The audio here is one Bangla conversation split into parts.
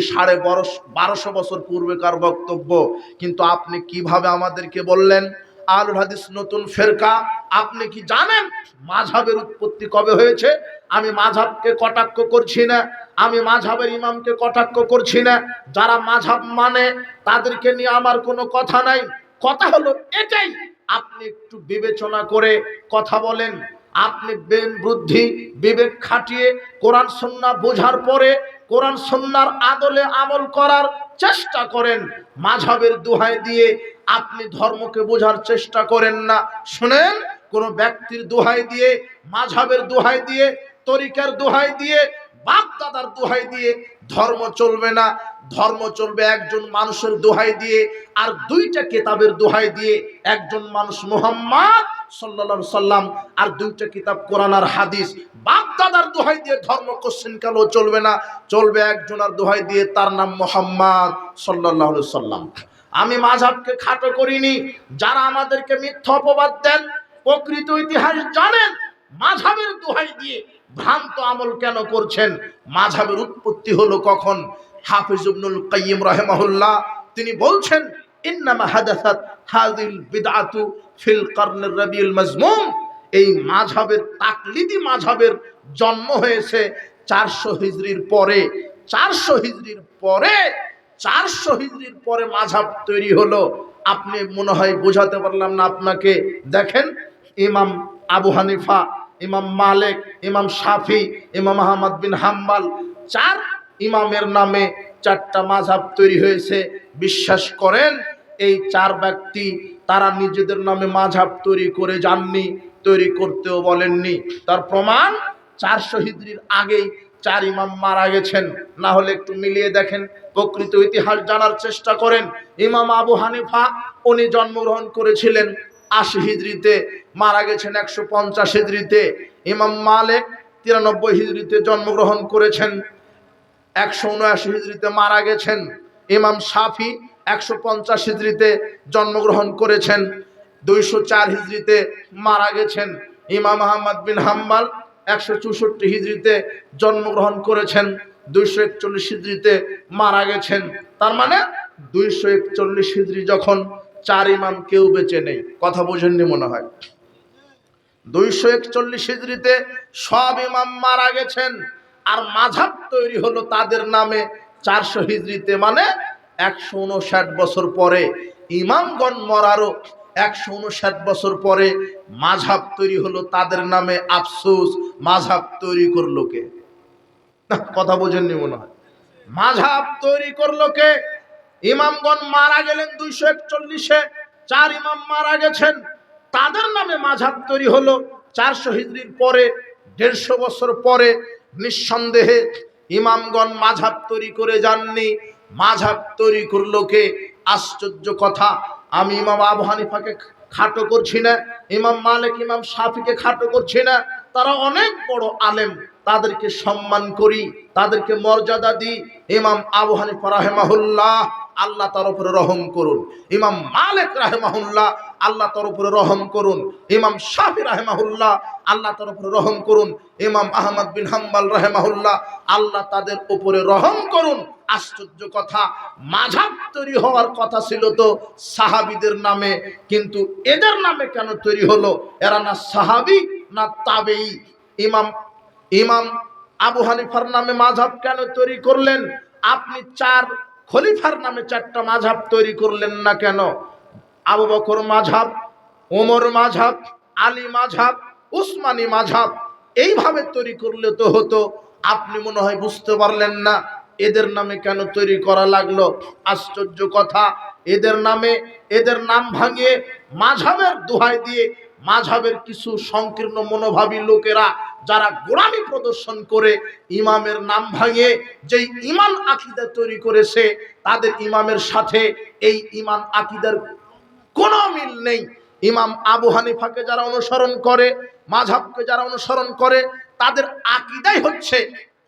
সাড়ে বারোশো বছর পূর্বেকার বক্তব্য? কিন্তু আপনি কীভাবে আমাদেরকে বললেন? আল হাদিস নতুন ফেরকা। আপনি কি জানেন মাঝাবের উৎপত্তি কবে হয়েছে? আমি মাঝাবকে কটাক্ষ করছি না। আমি মাঝাবের ইমামকে কটাক্ষ করছি না। যারা মাঝাব মানে তাদেরকে নিয়ে আমার কোনো কথা নাই। কথা হলো এটাই। আপনি একটু বিবেচনা করে কথা বলেন। আপনি বেন বুদ্ধি, বিবেক খাটিয়ে কোরআন সন্না বোঝার পরে কোরআন সন্ন্যার আদলে আমল করার চেষ্টা করেন। মাঝাবের দোহাই দিয়ে আপনি ধর্মকে বোঝার চেষ্টা করেন না। শুনেন, কোন ব্যক্তির দোহাই দিয়ে মাঝাবের দোহাই দিয়ে, তরিকার দোহাই দিয়ে বাপ দাদার দোহাই দিয়ে ধর্ম চলবে না। ধর্ম চলবে একজন মানুষের দোহাই দিয়ে আর দুইটা কেতাবের দোহাই দিয়ে একজন মানুষ মোহাম্মদ সাল্লা সাল্লাম আর দুইটা কিতাব, কোরআন আর হাদিস বাপ দাদার দোহাই দিয়ে ধর্ম কোশ্চেন কালো চলবে না। চলবে একজনের দোহাই দিয়ে তার নাম মোহাম্মদ সাল্লাহ সাল্লাম আমি মাঝাবকে খাটো করিনি। যারা আমাদেরকে মিথ্যা অপবাদ দেন, প্রকৃত ইতিহাস জানেন মাঝাবের দোহাই দিয়ে ভ্রান্ত আমল কেন করছেন? মাঝাবের উৎপত্তি হলো কখন? হাফিজ ইবনুল কাইয়িম রাহিমাহুল্লাহ, তিনি বলছেন, ইন্নামা হাদাসাত হাযিল বিদআতু ফিল কারনির রাবিউল মাজমুম, এই মাঝাবের তাকলিদি মাঝাবের জন্ম হয়েছে চারশো হিজরির পরে। চারশো হিজরির পরে, চারশো হিজরির পরে মাঝাব তৈরি হলো। আপনি মনে হয় বোঝাতে পারলাম না আপনাকে। দেখেন, ইমাম আবু হানিফা, ইমাম মালিক, ইমাম শাফি, ইমাম আহমদ বিন হাম্বাল, চার ইমামের নামে চারটা মাঝাব তৈরি হয়েছে। বিশ্বাস করেন এই চার ব্যক্তি তারা নিজেদের নামে মাঝাব তৈরি করে যাননি, তৈরি করতেও বলেননি। তার প্রমাণ, চারশো হিজড়ির আগেই চার ইমাম মারা গেছেন। না হলে একটু মিলিয়ে দেখেন, প্রকৃত ইতিহাস জানার চেষ্টা করেন। ইমাম আবু হানিফা, উনি জন্মগ্রহণ করেছিলেন আশি হিজড়িতে মারা গেছেন একশো পঞ্চাশ হিজড়িতে ইমাম মালেক তিরানব্বই হিজড়িতে জন্মগ্রহণ করেছেন, একশো উনআশি হিজড়িতে মারা গেছেন। ইমাম সাফি একশো পঞ্চাশ হিজড়িতে জন্মগ্রহণ করেছেন, দুইশো চার হিজড়িতে মারা গেছেন। ইমাম আহমদ বিন হাম্বাল একশো চৌষট্টি হিজড়িতে জন্মগ্রহণ করেছেন, দুইশো একচল্লিশ হিজড়িতে মারা গেছেন। তার মানে দুইশো একচল্লিশ হিজড়ি যখন চার ইমাম কেউ বেঁচে নেই, কথা বোঝেননি মনে হয়। দুইশো একচল্লিশ হিজড়িতে সব ইমাম মারা গেছেন, আর মাঝাব তৈরি হলো তাদের নামে চারশো হিজড়িতে মানে একশো উনষাট বছর পরে ইমামগণ মরারও একশো উনষাট বছর পরে মাঝাব তৈরি হলো তাদের নামে আফসোস মাঝাব তৈরি করল কে? কথা বোঝেননি মনে হয়। মাঝাব তৈরি করল কে? ইমামগণ মারা গেলেন দুইশো একচল্লিশে, চার ইমাম মারা গেছেন। তাদের নামে মাঝাব তৈরি হলো চারশো হিজড়ির পরে, দেড়শো বছর পরে। নিঃসন্দেহে ইমামগণ মাঝাব তৈরি করে যাননি। মাঝাব তৈরি করল কে? আশ্চর্য কথা। আমি ইমাম আবু হানিফাকে খাটো করছি না, ইমাম মালিক, ইমাম সাফিকে খাটো করছি না। তারা অনেক বড় আলেম, তাদেরকে সম্মান করি, তাদেরকে মর্যাদা দিই। ইমাম আবু হানিফা রাহেমাহুল্লাহ আল্লাহ তার উপরে রহম করুন। ইমাম মালিক রাহেমাহুল্লাহ আল্লাহ তার উপরে রহম করুন। ইমাম শাফি রাহেমাহুল্লাহ আল্লাহ তার উপরে রহম করুন। ইমাম আহমদ বিন হাম্বাল রাহেমাহুল্লাহ আল্লাহ তাদের উপরে রহম করুন। আশ্চর্য কথা, মাঝাব তৈরি হওয়ার কথা ছিল তো সাহাবিদের নামে, কিন্তু এদের নামে কেন তৈরি হলো? এরা না সাহাবি, না তাবেই ইমাম ইমাম আবু হানিফার নামে মাঝাব কেন তৈরি করলেন? আপনি চার খলিফার নামে চারটা মাঝাব তৈরি করলেন না কেন? আবু বকর মাঝাব ওমর মাঝাব আলী মাঝাব উসমানী মাঝাব এইভাবে তৈরি করলে তো হতো। আপনি মনে হয় বুঝতে পারলেন না, এদের নামে কেন তৈরি করা লাগল? আশ্চর্য কথা, এদের নামে, এদের নাম ভাঙিয়ে মাঝাবের দোহাই দিয়ে মাঝাবের কিছু সংকীর্ণ মনোভাবী লোকেরা যারা গোড়ামি প্রদর্শন করে ইমামের নাম ভাঙিয়ে যেই ইমান আকিদা তৈরি করেছে, তাদের ইমামের সাথে এই ইমান আকিদার কোনো মিল নেই। ইমাম আবু হানিফাকে যারা অনুসরণ করে মাঝাবকে যারা অনুসরণ করে, তাদের আকিদাই হচ্ছে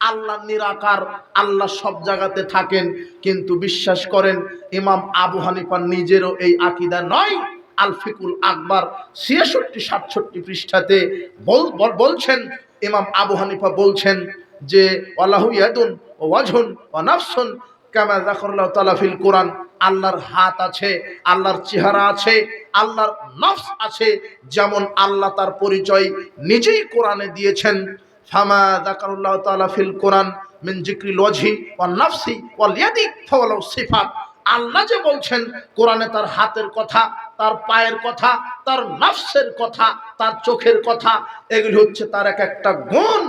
আল্লাহ নিরাকার, আল্লাহ সব জায়গাতে থাকেন। কিন্তু বিশ্বাস করেন, ইমাম আবু হানিফার নিজেরও এই আকিদা নয়। আলফিকুল আকবর ছিয়াষট্টি, সাতষট্টি পৃষ্ঠাতে বল- বল- বলছেন, ইমাম আবু হানিফা বলছেন যে, ওয়ালাহু ইয়াদুন ও ওয়াজহুন ও নাফসুন কামা যাকরাল্লাহু তাআলা ফিল কোরআন। আল্লাহর হাত আছে, আল্লাহর চেহারা আছে, আল্লাহর নফস আছে, যেমন আল্লাহ তার পরিচয় নিজেই কোরআনে দিয়েছেন। ফামা যাকারুল্লাহু তাআলা ফিল কোরআন মিন জিক্রিল ওয়াজহি ওয়ান নাফসি ওয়াল ইয়াদি ফাওয়ালাউ সিফাত। আল্লাহ যে বলছেন, কোরআনে তার হাতের কথা তার পায়ের কথা, তার নফসের কথা, তার চোখের কথা, এগুলি হচ্ছে তার এক একটা গুণ।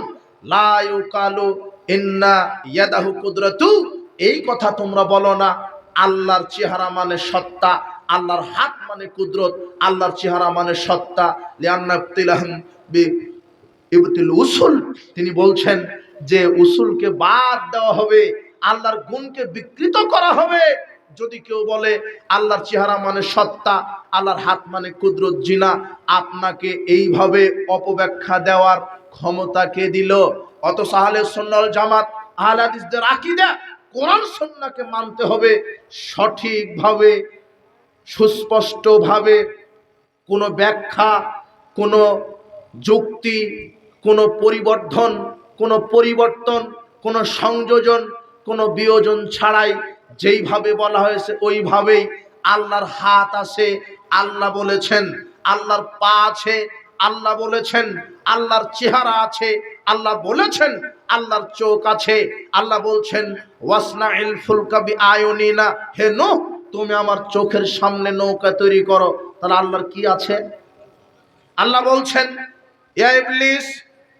লা ইউকালু ইন্না ইয়াদাহু কুদরাতু। এই কথা তোমরা বলো না, আল্লাহর চেহারা মানে সত্তা, আল্লাহর হাত মানে কুদরত, আল্লাহর চেহারা মানে সত্তা। ইবতিল উসুল। তিনি বলছেন যে উসুলকে বাদ দেওয়া হবে, আল্লাহর গুণকে বিকৃত করা হবে। যদি কেউ বলে আল্লাহর চেহারা মানে সত্তা, আল্লাহর হাত মানে কুদরত, জিনা, আপনাকে এইভাবে অপব্যাখ্যা দেওয়ার ক্ষমতা কে দিল? অত সাহালে সন্ন্যাল জামাত আহলাদিসদের আকিদা, কোরআন সন্নাকে মানতে হবে সঠিকভাবে, সুস্পষ্টভাবে, কোনো ব্যাখ্যা, কোনো যুক্তি, কোনো পরিবর্ধন, কোনো পরিবর্তন, কোনো সংযোজন, কোনো বিয়োজন ছাড়াই যেইভাবে বলা হয়েছে, ওইভাবেই আল্লাহর হাত আছে, আল্লাহ বলেছেন, আল্লাহর পা আছে, আল্লাহ বলেছেন, আল্লাহর চেহারা আছে, আল্লাহ বলেছেন, আল্লাহর চোখ আছে, আল্লাহ বলছেন ওয়াসনা ইল ফুলকাবি আয়নিনা হে নো তুমি আমার চোখের সামনে নৌকা তৈরি করো। তাহলে আল্লাহর কি আছে? আল্লাহ বলছেন, ইয়া ইবলিস,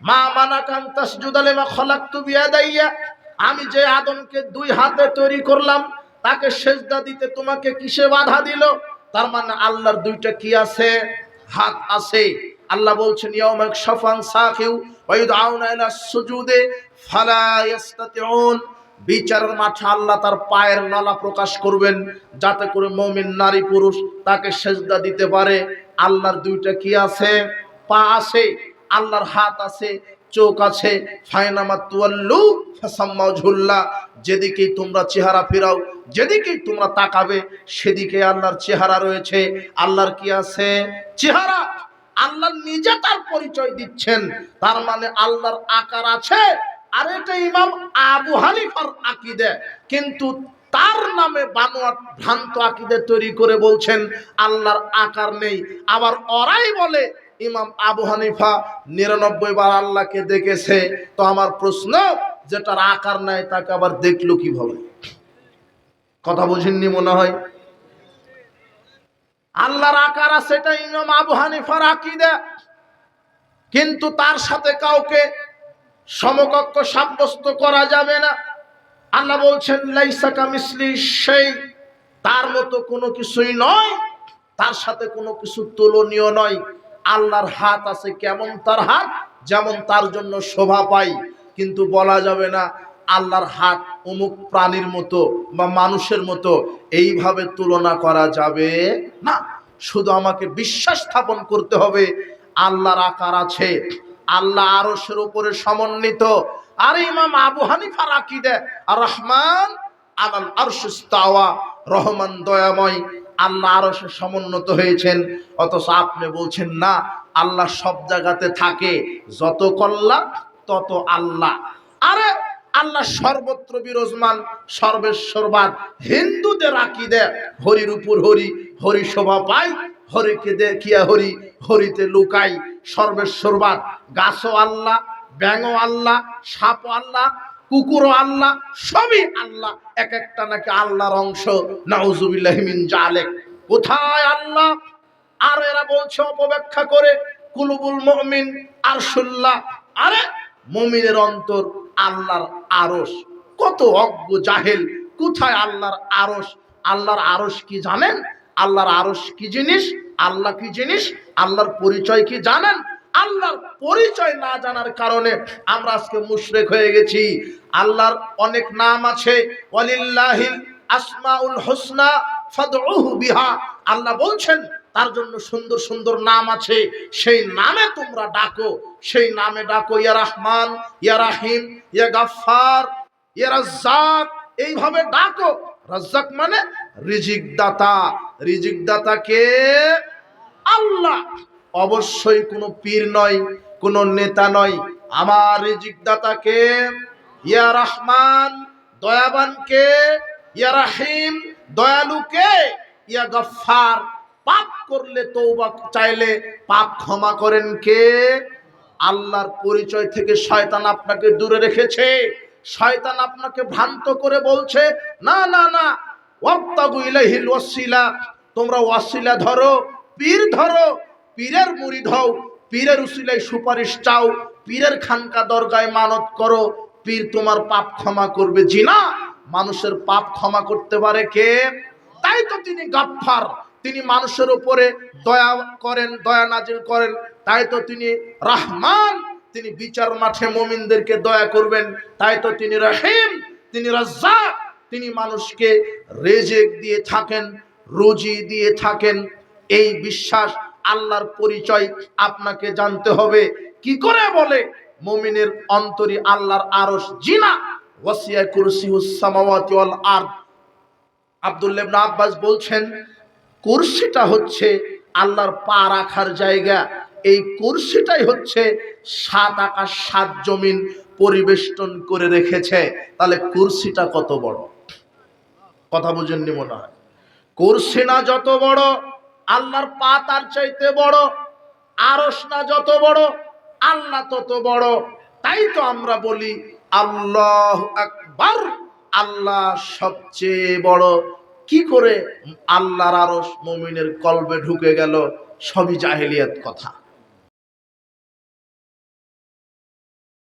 মা মানাকান তাসজুদা লিমা খালাকতু বিয়াদাইয়া আমি যে আদমকে দুই হাতে তৈরি করলাম, তাকে সেজদা দিতে তোমাকে কিসে বাধা দিল? তার মানে আল্লাহর দুইটা কি আছে? হাত আছে। আল্লাহ বলছেন ইয়াউমাক শাফান সাকিউ ওয়া ইউদআউনা ইলা সুজুদে ফালা ইস্তাতিউন বিচারের মাঠে আল্লাহ তার পায়ের নলা প্রকাশ করবেন, যাতে করে মমিন নারী পুরুষ তাকে সেজদা দিতে পারে। আল্লাহর দুইটা কি আছে? পা আছে, আল্লাহর হাত আছে চোখ আছে ফায়নামা ঝুল্লা যেদিকেই তোমরা চেহারা ফেরাও, যেদিকেই তোমরা তাকাবে, সেদিকে আল্লাহর চেহারা রয়েছে। আল্লাহর কি আছে? চেহারা। আল্লাহ নিজে তার পরিচয় দিচ্ছেন। তার মানে আল্লাহর আকার আছে। আর এটা ইমাম আবু হানিফার আকিদে। কিন্তু তার নামে বানোয়াট ভ্রান্ত আকিদে তৈরি করে বলছেন, আল্লাহর আকার নেই। আবার ওরাই বলে ইমাম আবু হানিফা নিরানব্বই বার আল্লাহকে দেখেছে। তো আমার প্রশ্ন, যেটার আকার নাই তাকে আবার দেখল কীভাবে? কথা বুঝেননি মনে হয়? আল্লাহর আকার আছে, এটা ইমাম আবু হানিফার আকিদা। কিন্তু তার সাথে কাউকে সমকক্ষ সাব্যস্ত করা যাবে না। আল্লাহ বলছেন লাইসাকা মিসলি সেই। তার মতো কোনো কিছুই নয়, তার সাথে কোনো কিছু তুলনীয় নয়। আল্লাহর হাত আছে কেমন তার হাত? যেমন তার জন্য শোভা পাই। কিন্তু বলা যাবে না, আল্লাহর হাত অমুক প্রাণীর মতো বা মানুষের মতো এইভাবে তুলনা করা যাবে না। শুধু আমাকে বিশ্বাস স্থাপন করতে হবে, আল্লাহর আকার আছে, আল্লাহ আরশের উপরে সমন্বিত। আর ইমাম আবু হানিফা রাকিদে, আর রহমান আলাল আরশুস্তাওয়া রহমান দয়াময়। আল্লাহ আরশে সমুন্নত হয়েছেন। অথচ আপনি বলছেন, না, আল্লাহ সব জায়গাতে থাকে, যত কল্যাণ, তত আল্লাহ। আরে, আল্লাহ সর্বত্র বিরাজমান সর্বেশ্বরবাদ হিন্দুদের আকিদে, হরির উপর হরি হরি শোভা পায় হরিকে দেখিয়া হরি, হরিতে লুকাই সর্বেশ্বরবাদ গাছও আল্লাহ, ব্যাঙও আল্লাহ সাপ আল্লাহ কুকুরও আল্লাহ, সবই আল্লাহ এক একটা নাকি আল্লাহর অংশ। নাউজুবিল্লাহিমিন জালেক। কোথায় আল্লাহ? আর এরা বলছে অপব্যাখ্যা করে, কুলুবুল মুমিন, আরশুল্লাহ। আরে, মুমিনের অন্তর আল্লাহর আরশ। কত অজ্ঞ জাহেল। কোথায় আল্লাহর আরশ? আল্লাহর আরশ কি জানেন? আল্লাহর আরশ কি জিনিস? আল্লাহ কি জিনিস? আল্লাহর পরিচয় কি জানেন? আল্লাহর পরিচয় না জানার কারণে আমরা আজকে মুশরেক হয়ে গেছি। আল্লাহর অনেক নাম আছে, ওয়ালিল্লাহিল আসমাউল হোসনা ফাদউহু বিহা। আল্লাহ বলছেন, তার জন্য সুন্দর সুন্দর নাম আছে, সেই নামে তোমরা ডাকো। সেই নামে ডাকো, ইয়া রহমান, ইয়া রাহিম, ইয়া গাফফার, ইয়া রাজ্জাক, এইভাবে ডাকো। রাজ্জাক মানে রিজিক দাতা রিজিক দাতা কে আল্লাহ অবশ্যই কোনো পীর নয়, কোনো নেতা নয়। আমার রিজিক দাতাকে ইয়া রহমান, দয়াবানকে, ইয়া রাহিম দয়ালু কে ইয়া গফফার, পাপ করলে তওবা চাইলে পাপ ক্ষমা করেন কে? আল্লাহর পরিচয় থেকে শয়তান আপনাকে দূরে রেখেছে। শয়তান আপনাকে ভ্রান্ত করে বলছে, না না না, ওয়াক্তাগু ইলাইহিল ওয়াসিলা, তোমরা ওয়াসিলা ধরো, পীর ধরো পীরের মুড়ি হও পীরের উসিলায় সুপারিশ চাও, পীরের খানকা দরগায় মানত করো, পীর তোমার পাপ ক্ষমা করবে। জি না, মানুষের পাপ ক্ষমা করতে পারে কে? তাই তো তিনি গাফফার, তিনি মানুষের উপরে দয়া করেন, দয়া নাজিল করেন। তাই তো তিনি রাহমান, তিনি বিচার মাঠে মুমিনদেরকে দয়া করবেন। তাই তো তিনি রহিম, তিনি রাজ্জাক, তিনি মানুষকে রেজেক দিয়ে থাকেন, রুজি দিয়ে থাকেন। এই বিশ্বাস আল্লাহর পরিচয় আপনাকে জানতে হবে। কি করে বলে? মুমিনের অন্তরি আল্লাহর আরস জিনা। ওয়াসিয়া কুরসিউস সামাওয়াতি ওয়াল আরদ। আব্দুল্লাহ ইবনে আব্বাস বলছেন, কুরসিটা হচ্ছে আল্লাহর পা রাখার জায়গা। এই কুরসিটাই হচ্ছে সাত আকাশ, সাত জমিন পরিবেষ্টন করে রেখেছে। তাহলে কুরসিটা কত বড়? কথা বুঝেননি মনে হয়। কুরসি না যত বড় আল্লাহর পা তার চাইতে বড় আরস না যত বড় আল্লাহ তত বড়। তাই তো আমরা বলি, আল্লাহ আকবার, আল্লাহ সবচেয়ে বড়। কি করে? আল্লাহর আরস মমিনের কলবে ঢুকে গেল, সবই জাহেলিয়াত কথা।